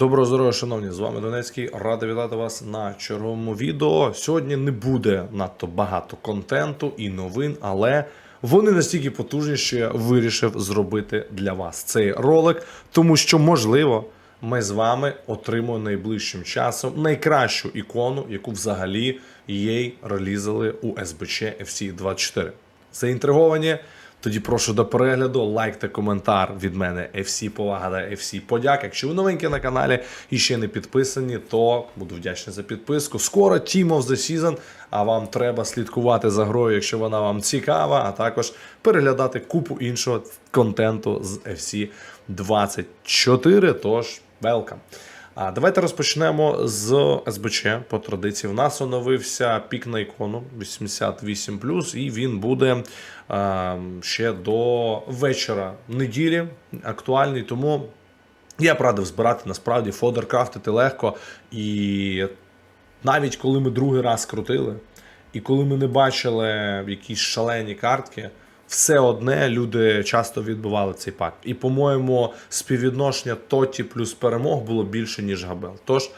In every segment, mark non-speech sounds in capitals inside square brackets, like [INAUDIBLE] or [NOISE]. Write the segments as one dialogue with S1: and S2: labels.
S1: Доброго здоров'я, шановні! З вами Донецький. Радий вітати вас на черговому відео. Сьогодні не буде надто багато контенту і новин, але вони настільки потужні, що я вирішив зробити для вас цей ролик, тому що можливо. Ми з вами отримаємо найближчим часом найкращу ікону, яку взагалі EA релізали у СБЧ FC 24. Заінтриговані? Тоді прошу до перегляду, лайк та коментар від мене FC повага та FC подяк. Якщо ви новенькі на каналі і ще не підписані, то буду вдячний за підписку. Скоро Team of the Season, а вам треба слідкувати за грою, якщо вона вам цікава, а також переглядати купу іншого контенту з FC 24. Тож, welcome. А давайте розпочнемо з СБЧ по традиції. В нас оновився пік на ікону 88 і він буде е, ще до вечора неділі актуальний. Тому я б радив збирати насправді фодер крафтити легко. І навіть коли ми другий раз крутили, і коли ми не бачили якісь шалені картки, все одне люди часто відбивали цей пак. І, по-моєму, співвідношення Тоті плюс перемог було більше, ніж Габел. Тож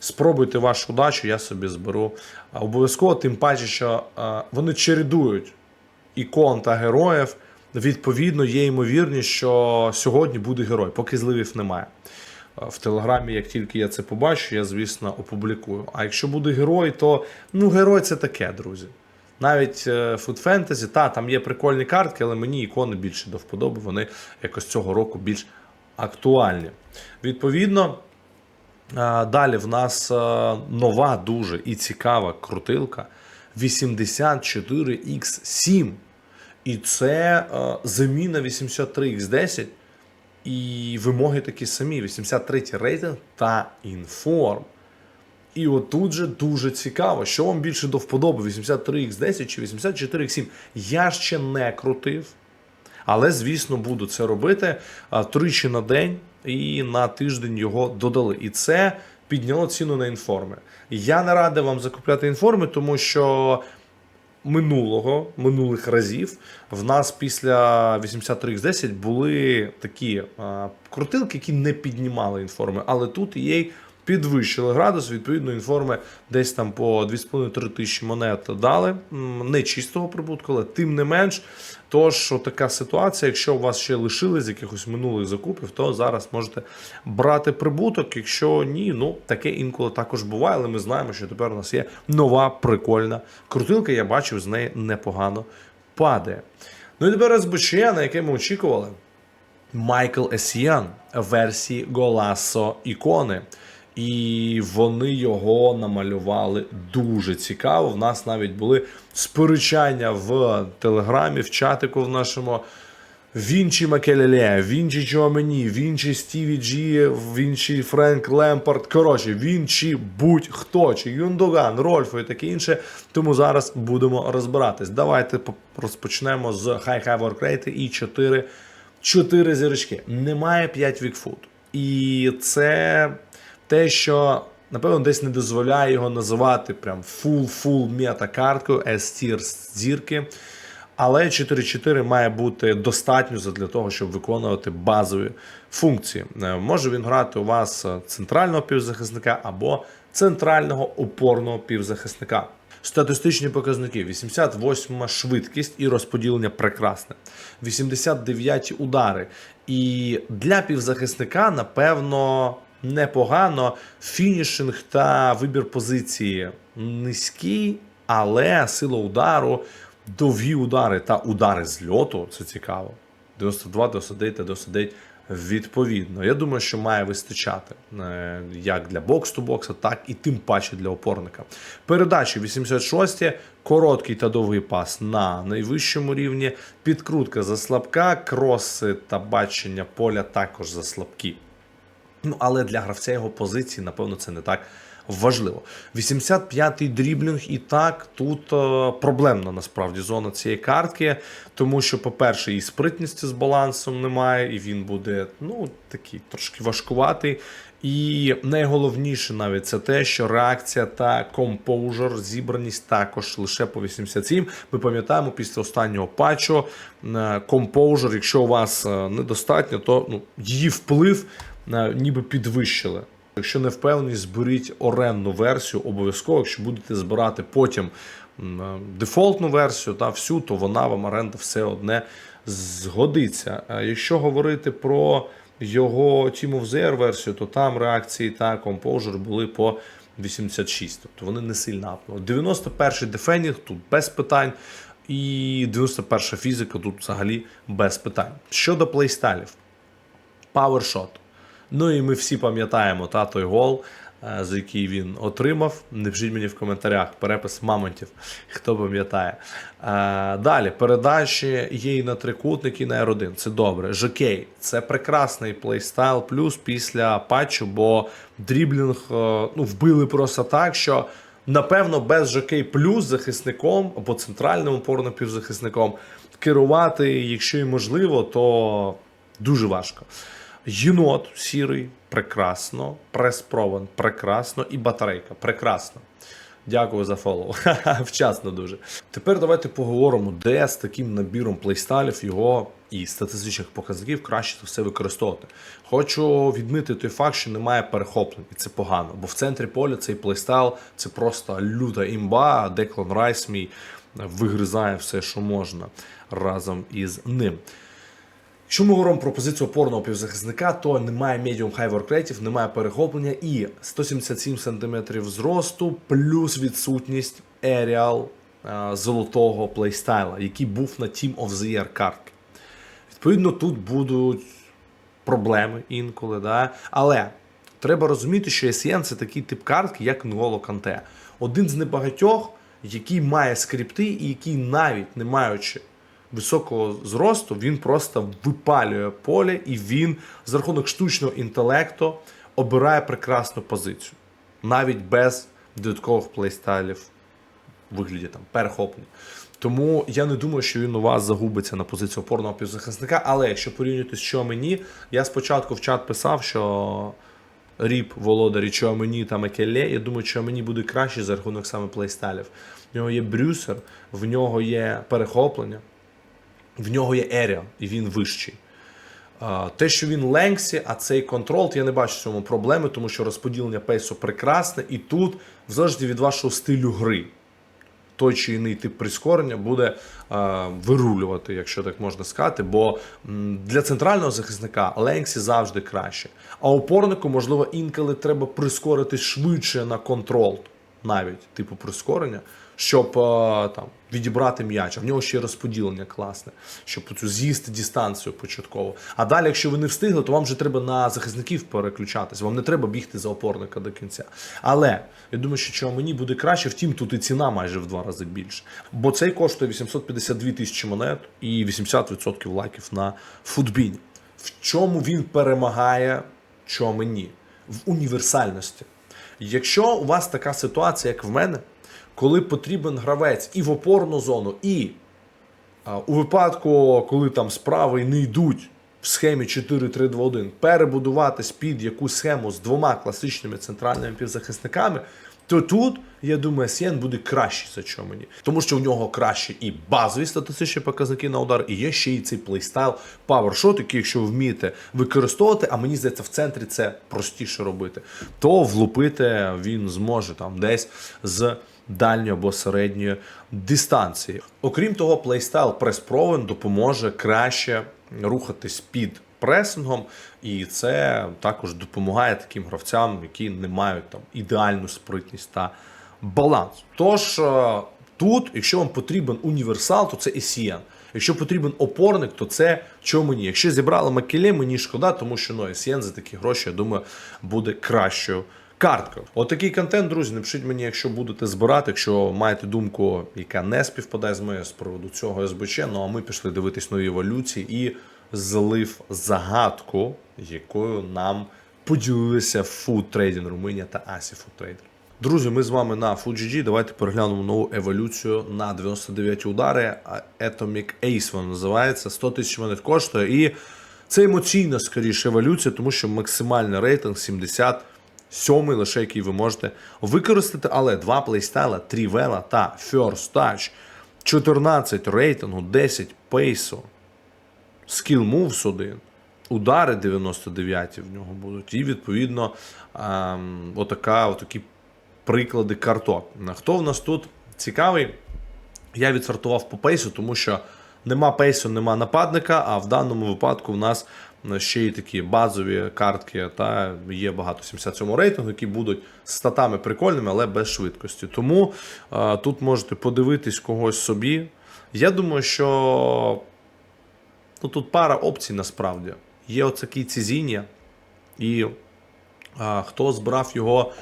S1: спробуйте вашу удачу, я собі зберу. Обов'язково, тим паче, що а, вони чередують ікон та героїв. Відповідно, є ймовірність, що сьогодні буде герой, поки зливів немає. В телеграмі, як тільки я це побачу, я, звісно, опублікую. А якщо буде герой, то ну, герой це таке, друзі. Навіть е, Food Fantasy, та, там є прикольні картки, але мені ікони більше до вподоби, вони якось цього року більш актуальні. Відповідно, е, далі в нас е, нова дуже і цікава крутилка 84X7. І це заміна 83X10. І вимоги такі самі: 83 рейтинг та інформ. І отут же дуже цікаво, що вам більше до вподоби: 83X10 чи 84X7. Я ще не крутив, але, звісно, буду це робити тричі на день і на тиждень його додали. І це підняло ціну на інформи. Я не радий вам закупляти інформи, тому що. Минулого минулих разів в нас після 83X10 були такі а, крутилки, які не піднімали інформи, але тут їй підвищили градус. Відповідно, інформи десь там по 2,5-3 тисячі монет дали. Не чистого прибутку, але тим не менш. Тож, така ситуація, якщо у вас ще лишили з якихось минулих закупів, то зараз можете брати прибуток. Якщо ні, ну таке інколи також буває, але ми знаємо, що тепер у нас є нова прикольна крутилка. Я бачив, з неї непогано падає. Ну і тепер СБЧ, на яке ми очікували. Майкл Есіян версії Голасо ікони. І вони його намалювали дуже цікаво. В нас навіть були сперечання в телеграмі, в чатику в нашому. Вінчі Макелеле, Вінчі Чуамені, Вінчі Стіві Джі, Вінчі Френк Лемпард. Коротше, Вінчі будь-хто, чи Юндоган, Рольфо і таке інше. Тому зараз будемо розбиратись. Давайте по- розпочнемо з High High Work Rate і 4, 4 зірочки. Немає 5 вікфут. І це те, що напевно десь не дозволяє його називати прям full-full мета-карткою S-tier зірки. Але 4.4 має бути достатньо для того, щоб виконувати базові функції. Е, Може він грати у вас центрального півзахисника або центрального опорного півзахисника. Статистичні показники: 88 швидкість і розподілення прекрасне, 89 удари. І для півзахисника, напевно, непогано. Фінішинг та вибір позиції низький, але сила удару, довгі удари та удари з льоту це цікаво. 92, 99 та 99 відповідно. Я думаю, що має вистачати е, як для бокс-ту-бокса, так і тим паче для опорника. Передачі 86, короткий та довгий пас на найвищому рівні, підкрутка за слабка, кроси та бачення поля також за слабкі. Ну, але для гравця його позиції, напевно, це не так важливо. 85-й дріблінг, і так тут е, проблемна насправді зона цієї картки, тому що, по-перше, і спритності з балансом немає, і він буде ну, такий трошки важкуватий. І найголовніше навіть це те, що реакція та компоужер, зібраність також лише по 87. Ми пам'ятаємо після останнього патчу компоужер, якщо у вас е, недостатньо, то ну, її вплив е, ніби підвищили. Якщо не впевнені, зберіть оренду версію обов'язково. Якщо будете збирати потім е, дефолтну версію та всю, то вона вам оренда все одне згодиться. Якщо говорити про його Team of the Year версію, то там реакції та Composure були по 86. Тобто вони не сильно апнули. 91-й дефендінг тут без питань. І 91 фізика тут взагалі без питань. Щодо плейстайлів, PowerShot. Ну і ми всі пам'ятаємо та той гол, е, за який він отримав. Напишіть мені в коментарях перепис мамонтів, хто пам'ятає. Е, Далі передачі є і на трикутник, і на R1. Це добре. Жокей це прекрасний плейстайл плюс після патчу, бо дріблінг е, ну, вбили просто так, що. Напевно, без жокей плюс захисником або центральним опорним півзахисником керувати, якщо і можливо, то дуже важко. Єнот сірий прекрасно, прес-провен прекрасно і батарейка прекрасно. Дякую за фоллоу. [LAUGHS] Вчасно дуже. Тепер давайте поговоримо, де з таким набіром плейстайлів його і статистичних показників краще це все використовувати. Хочу відмити той факт, що немає перехоплень, і це погано. Бо в центрі поля цей плейстайл це просто люта імба. Деклан Райс мій вигризає все, що можна разом із ним. Якщо ми говоримо про позицію опорного півзахисника, то немає medium high work rate, немає перехоплення і 177 см зросту, плюс відсутність aerial е, золотого плейстайла, який був на Team of the Year картки. Відповідно, тут будуть проблеми інколи, да? але треба розуміти, що SEN це такий тип картки, як Нголо Канте. Один з небагатьох, який має скрипти і який навіть не маючи високого зросту, він просто випалює поле і він за рахунок штучного інтелекту обирає прекрасну позицію, навіть без додаткових плейстайлів в вигляді там перехоплення. Тому я не думаю, що він у вас загубиться на позицію опорного півзахисника. Але якщо порівнювати з Чомені, я спочатку в чат писав, що Ріп, володарі Чомені та Мекеле, я думаю, Чомені буде краще за рахунок саме плейстайлів. В нього є брюсер, в нього є перехоплення, в нього є Еріал, і він вищий. Те, що він ленгсі, а цей контрол, я не бачу в цьому проблеми, тому що розподілення пейсу прекрасне, і тут, в залежності від вашого стилю гри, той чи інший тип прискорення буде вирулювати, якщо так можна сказати. Бо для центрального захисника Ленксі завжди краще. А опорнику, можливо, інколи треба прискорити швидше на контрол, навіть типу прискорення, щоб е, там відібрати м'яч. А в нього ще й розподілення класне, щоб цю з'їсти дистанцію початково. А далі, якщо ви не встигли, то вам вже треба на захисників переключатися. Вам не треба бігти за опорника до кінця. Але я думаю, що чого мені буде краще, втім, тут і ціна майже в два рази більше. Бо цей коштує 852 тисячі монет і 80% лайків на футбіні. В чому він перемагає чого мені? В універсальності. Якщо у вас така ситуація, як в мене, коли потрібен гравець і в опорну зону, і а, у випадку, коли там справи не йдуть в схемі 4-3-2-1, перебудуватись під якусь схему з двома класичними центральними півзахисниками, то тут, я думаю, Сєн буде кращий за що мені. Тому що в нього кращі і базові статистичні показники на удар, і є ще й цей плейстайл PowerShot, який, якщо вмієте використовувати, а мені здається, в центрі це простіше робити, то влупити він зможе там десь з дальньої або середньої дистанції. Окрім того, плейстайл прес-провен допоможе краще рухатись під пресингом, і це також допомагає таким гравцям, які не мають там ідеальну спритність та баланс. Тож е, тут, якщо вам потрібен універсал, то це ECN. Якщо потрібен опорник, то це чого мені. Якщо зібрали Макеле, мені шкода, тому що ну, ECN за такі гроші, я думаю, буде кращою карткою. Отакий контент, друзі, напишіть мені, якщо будете збирати, якщо маєте думку, яка не співпадає з моєю з приводу цього СБЧ. Ну а ми пішли дивитись нові еволюції і злив загадку, якою нам поділилися Food Trading Румунія та Асі Food Trader. Друзі, ми з вами на FUGG. Давайте переглянемо нову еволюцію на 99 удари. Atomic Ace вона називається. 100 тисяч монет коштує. І це емоційна скоріше еволюція, тому що максимальний рейтинг 77 лише який ви можете використати. Але два плейстайла, Трівела та First Touch, 14 рейтингу, 10 пейсу, Skill Moves 1, удари 99 в нього будуть. І відповідно ем, отака, отакі приклади карток. Хто в нас тут цікавий? Я відсортував по пейсу, тому що нема пейсу, нема нападника, а в даному випадку в нас ще й такі базові картки, та є багато 77 рейтингу, які будуть з статами прикольними, але без швидкості. Тому е, тут можете подивитись когось собі. Я думаю, що ну, тут пара опцій насправді. Є оцякий цізіння, і а, хто збрав його е,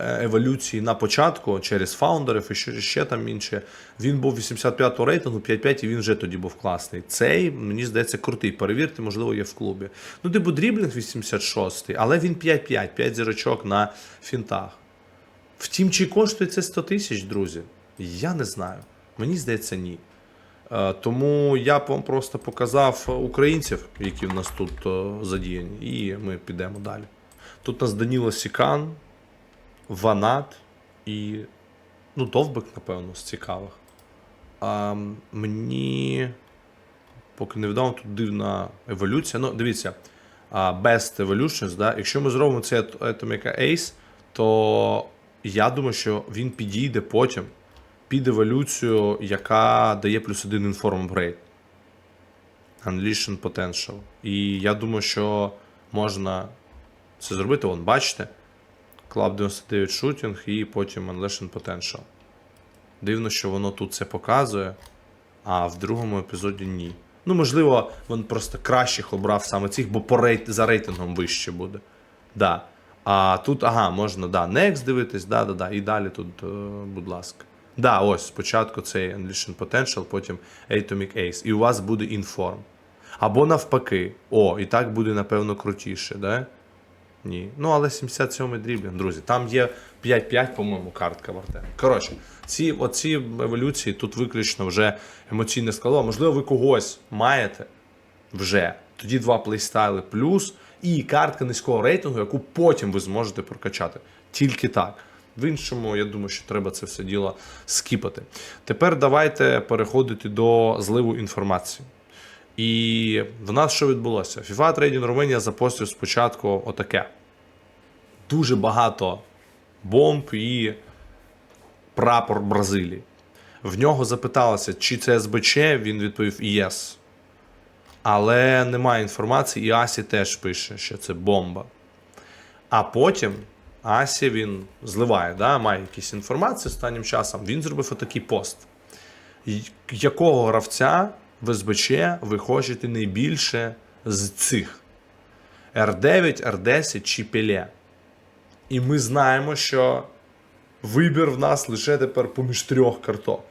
S1: еволюції на початку через фаундерів і ще, ще там інше. Він був 85-го рейтингу, 5-5, і він вже тоді був класний. Цей, мені здається, крутий. Перевірте, можливо, є в клубі. Ну, типу, дріблінг 86-й, але він 5-5, 5 зірочок на фінтах. Втім, чи коштує це 100 тисяч, друзі? Я не знаю. Мені здається, ні. Е, Тому я б вам просто показав українців, які в нас тут е, задіяні, і ми підемо далі. Тут у нас Даніло Сікан, Ванат і. Ну, Довбик, напевно, з цікавих. А мені поки невідомо, тут дивна еволюція. Ну, дивіться, Best Evolutions, да? якщо ми зробимо цей Atomic Ace, то я думаю, що він підійде потім під еволюцію, яка дає плюс один Inform Upgrade. Unleashed Potential. І я думаю, що можна це зробити. Вон, бачите? Club 99 Shooting і потім Unleashed Potential. Дивно, що воно тут це показує, а в другому епізоді ні. Ну, можливо, він просто кращих обрав саме цих, бо по рейт... за рейтингом вище буде. Да. А тут, ага, можна, да, Next дивитись, да, да, да. І далі тут, е, будь ласка. Да, ось спочатку цей Unleashed Potential, потім Atomic Ace. І у вас буде Inform. Або навпаки. О, і так буде, напевно, крутіше, да? Ні. Ну, але 77-й дріблінг, друзі. Там є 5-5, по-моєму, картка в Артемі. Коротше, ці, оці еволюції тут виключно вже емоційне складова. Можливо, ви когось маєте вже. Тоді два плейстайли плюс і картка низького рейтингу, яку потім ви зможете прокачати. Тільки так. В іншому, я думаю, що треба це все діло скіпати. Тепер давайте переходити до зливу інформації. І в нас що відбулося? FIFA Trading Romania запостив спочатку отаке. Дуже багато бомб і прапор Бразилії. В нього запиталося, чи це СБЧ, він відповів Yes. Але немає інформації, і Асі теж пише, що це бомба. А потім Асі він зливає, да, має якісь інформації останнім часом. Він зробив отакий пост. Якого гравця в СБЧ ви хочете найбільше з цих? R9, R10 чи Пеле? І ми знаємо, що вибір в нас лише тепер поміж трьох карток.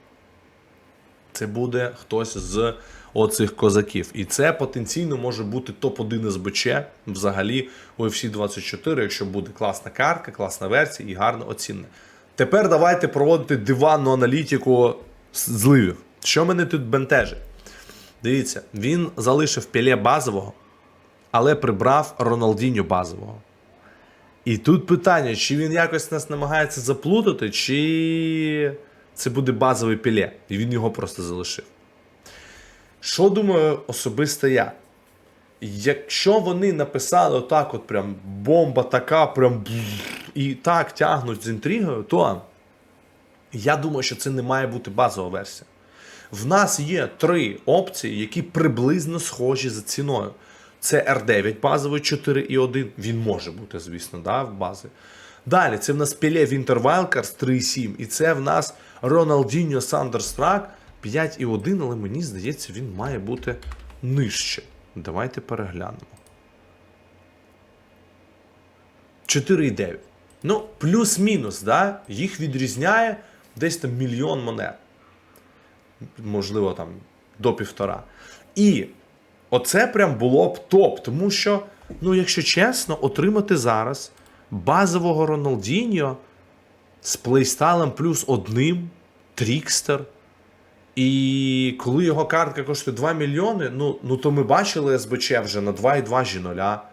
S1: Це буде хтось з оцих козаків. І це потенційно може бути топ-1 СБЧ взагалі у UFC 24, якщо буде класна картка, класна версія і гарно оцінена. Тепер давайте проводити диванну аналітику зливів. Що мене тут бентежить? Дивіться, він залишив піле базового, але прибрав Роналдіньо базового. І тут питання, чи він якось нас намагається заплутати, чи це буде базовий піле, і він його просто залишив. Що думаю особисто я? Якщо вони написали отак, от прям бомба така, прям і так тягнуть з інтригою, то я думаю, що це не має бути базова версія. В нас є три опції, які приблизно схожі за ціною. Це R9 базовий 4.1. Він може бути, звісно, да, в базі. Далі, це в нас Пеле Winter Wildcards 3.7. І це в нас Ronaldinho Thunderstruck 5.1, але мені здається, він має бути нижче. Давайте переглянемо. 4,9. Ну, плюс-мінус, да? їх відрізняє десь там мільйон монет. Можливо, там до півтора. І оце прям було б топ, тому що, ну, якщо чесно, отримати зараз базового Роналдіньо з плейстайлем плюс одним, Трікстер. І коли його картка коштує 2 мільйони, ну, ну то ми бачили СБЧ вже на 2,2 жіноля.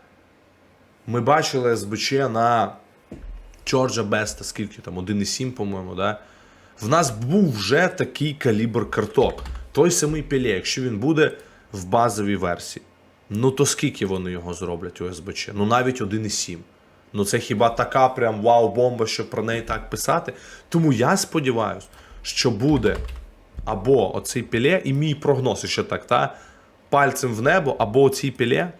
S1: Ми бачили СБЧ на Чорджа Беста, скільки там, 1,7, по-моєму, да? В нас був вже такий калібр карток. Той самий Пеле, якщо він буде в базовій версії. Ну то скільки вони його зроблять у СБЧ? Ну навіть 1,7. Ну це хіба така прям вау-бомба, щоб про неї так писати? Тому я сподіваюся, що буде або оцей піле, і мій прогноз ще так, та пальцем в небо, або оцій піле.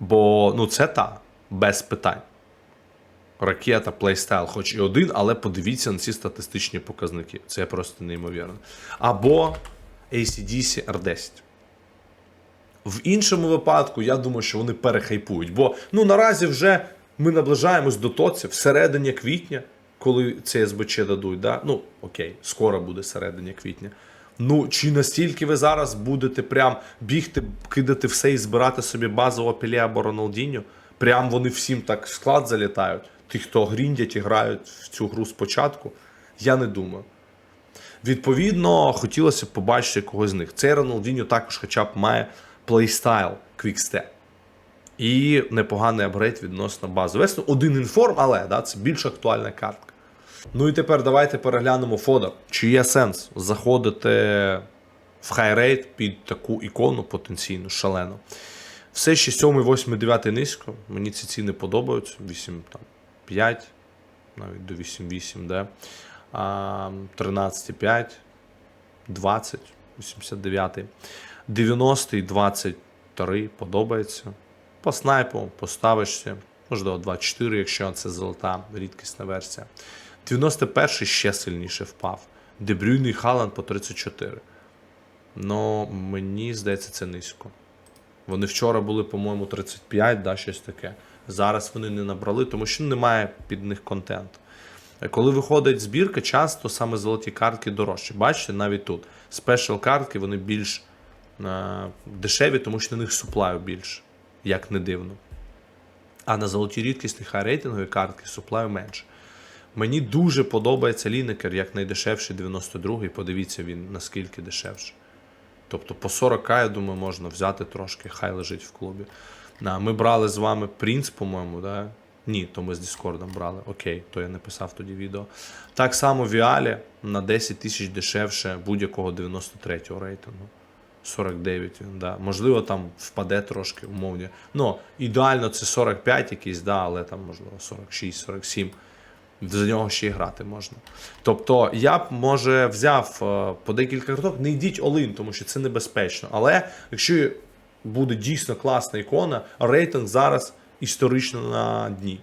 S1: Бо ну це та, без питань. Ракета, плейстайл, хоч і один, але подивіться на ці статистичні показники. Це просто неймовірно. Або ACDC R10. В іншому випадку, я думаю, що вони перехайпують. Бо ну наразі вже ми наближаємось до тоці всередині квітня, коли це СБЧ дадуть. Да? Ну, окей, скоро буде середині квітня. Ну, чи настільки ви зараз будете прям бігти, кидати все і збирати собі базового Пеле або Роналдіньо? Прям вони всім так в склад залітають. Ті, хто гріндять і грають в цю гру спочатку, я не думаю. Відповідно, хотілося б побачити когось з них. Цей Роналдіньо також хоча б має плейстайл квікстеп. І непоганий апгрейд відносно бази. Весно один інформ, але да, це більш актуальна картка. Ну і тепер давайте переглянемо фодер. Чи є сенс заходити в хайрейт під таку ікону потенційно шалену. Все ще 7, 8, 9 низько. Мені ці ціни подобаються. 8, там, 5, навіть до 8, 8, да. А, 13, 5, 20, 89. 90 23 подобається. По снайпу поставишся. Можливо, 24, якщо це золота рідкісна версія. 91 ще сильніше впав. Дебрюйний Халанд по 34. Ну, мені здається, це низько. Вони вчора були, по-моєму, 35, да, щось таке. Зараз вони не набрали, тому що немає під них контенту. Коли виходить збірка, часто саме золоті картки дорожчі. Бачите, навіть тут. Спешл картки вони більш дешеві, тому що на них суплаю більше, як не дивно. А на золоті рідкісні хай-рейтингові картки суплаю менше. Мені дуже подобається лінекер як найдешевший 92-й. Подивіться він наскільки дешевший. Тобто по 40 я думаю, можна взяти трошки, хай лежить в клубі. Ми брали з вами Принц, по-моєму, да? Ні, то ми з Діскордом брали. Окей, то я не писав тоді відео. Так само Віалі на 10 тисяч дешевше будь-якого 93-го рейтингу. 49, да. Можливо, там впаде трошки умовні. Ну, ідеально це 45 якийсь, да, але там, можливо, 46, 47. За нього ще й грати можна. Тобто, я б, може, взяв е, по декілька карток, не йдіть олин, тому що це небезпечно. Але якщо буде дійсно класна ікона, рейтинг зараз історично на дні.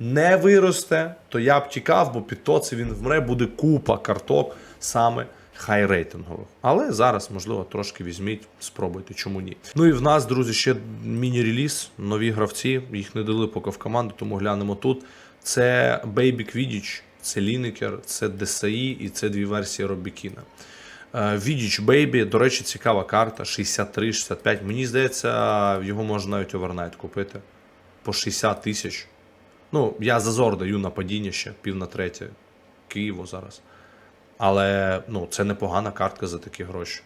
S1: Не виросте, то я б тікав, бо під то це він вмре, буде купа карток саме хай рейтингових. Але зараз, можливо, трошки візьміть, спробуйте, чому ні. Ну і в нас, друзі, ще міні-реліз, нові гравці. Їх не дали поки в команду, тому глянемо тут. Це Baby Quidditch, це Lineker, це DSI і це дві версії Робікіна. Відіч Baby, до речі, цікава карта. 63-65. Мені здається, його можна навіть овернайт купити по 60 тисяч. Ну, я зазор даю на падіння ще, пів на третє. Києву зараз. Але ну, це непогана картка за такі гроші.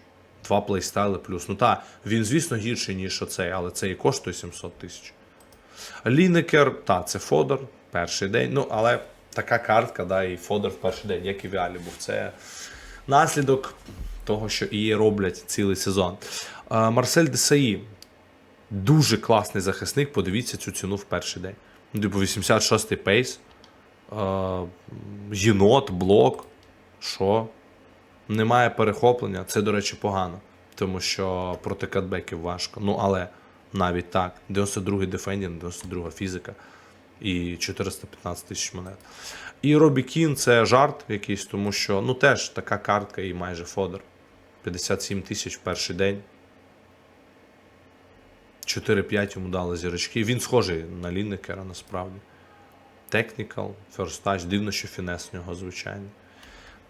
S1: Два плейстайли плюс. Ну так, він, звісно, гірший, ніж оцей, але це і коштує 700 тисяч. Лінекер, та, це Фодор, перший день. Ну, але така картка, да, і Фодор в перший день, як і Віалі був. Це наслідок того, що і роблять цілий сезон. А, Марсель Десаї. Дуже класний захисник. Подивіться цю ціну в перший день. Ну, Типу 86-й пейс. Єнот, блок. Що? Немає перехоплення. Це, до речі, погано. Тому що проти катбеків важко. Ну, але навіть так. 92-й дефендінг, 92 фізика і 415 тисяч монет. І Робі Кін це жарт якийсь, тому що ну теж така картка і майже фодер. 57 тисяч перший день. 4-5 йому дали зірочки. Він схожий на Ліннекера насправді. Technical, First Touch, дивно, що фінес в нього звичайний.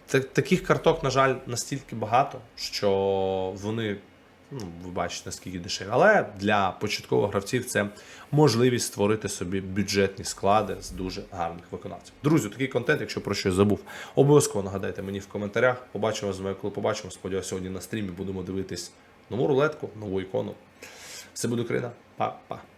S1: Так, таких карток, на жаль, настільки багато, що вони, ну, ви бачите, наскільки дешеві. Але для початкових гравців це можливість створити собі бюджетні склади з дуже гарних виконавців. Друзі, такий контент, якщо про щось забув, обов'язково нагадайте мені в коментарях. Побачимо з вами, коли побачимо. Сподіваюся, сьогодні на стрімі будемо дивитись нову рулетку, нову ікону. Все буде Україна. Па-па.